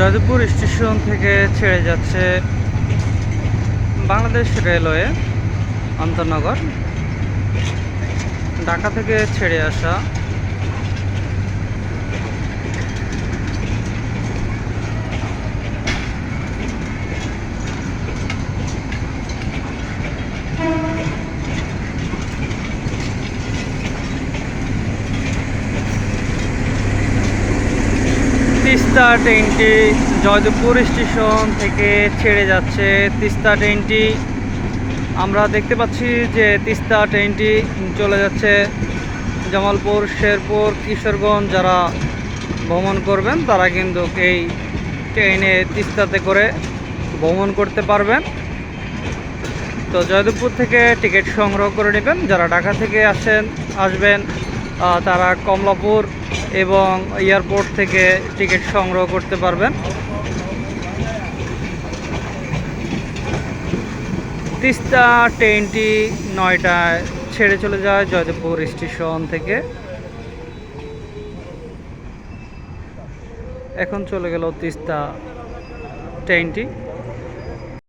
Joydebpur station থেকে ছেড়ে যাচ্ছে বাংলাদেশ রেলওয়ে অন্তর্নগর। ঢাকা থেকে ছেড়ে আসা তিস্তা ট্রেনটি জয়দেবপুর স্টেশন থেকে ছেড়ে যাচ্ছে তিস্তা ট্রেনটি। আমরা দেখতে পাচ্ছি যে তিস্তা ট্রেনটি চলে যাচ্ছে জামালপুর, শেরপুর, কিশোরগঞ্জ যারা ভ্রমণ করবেন, তারা কিন্তু এই ট্রেনে তিস্তাতে করে ভ্রমণ করতে পারবেন। তো জয়দেবপুর থেকে টিকিট সংগ্রহ করে নেবেন। যারা ঢাকা থেকে আসেন, আসবেন তারা কমলাপুর এবং এয়ারপোর্ট থেকে টিকিট সংগ্রহ করতে পারবেন। তিস্তা ট্রেনটি নয়টায় ছেড়ে চলে যায় জয়দেবপুর স্টেশন থেকে। এখন চলে গেল তিস্তা ট্রেনটি।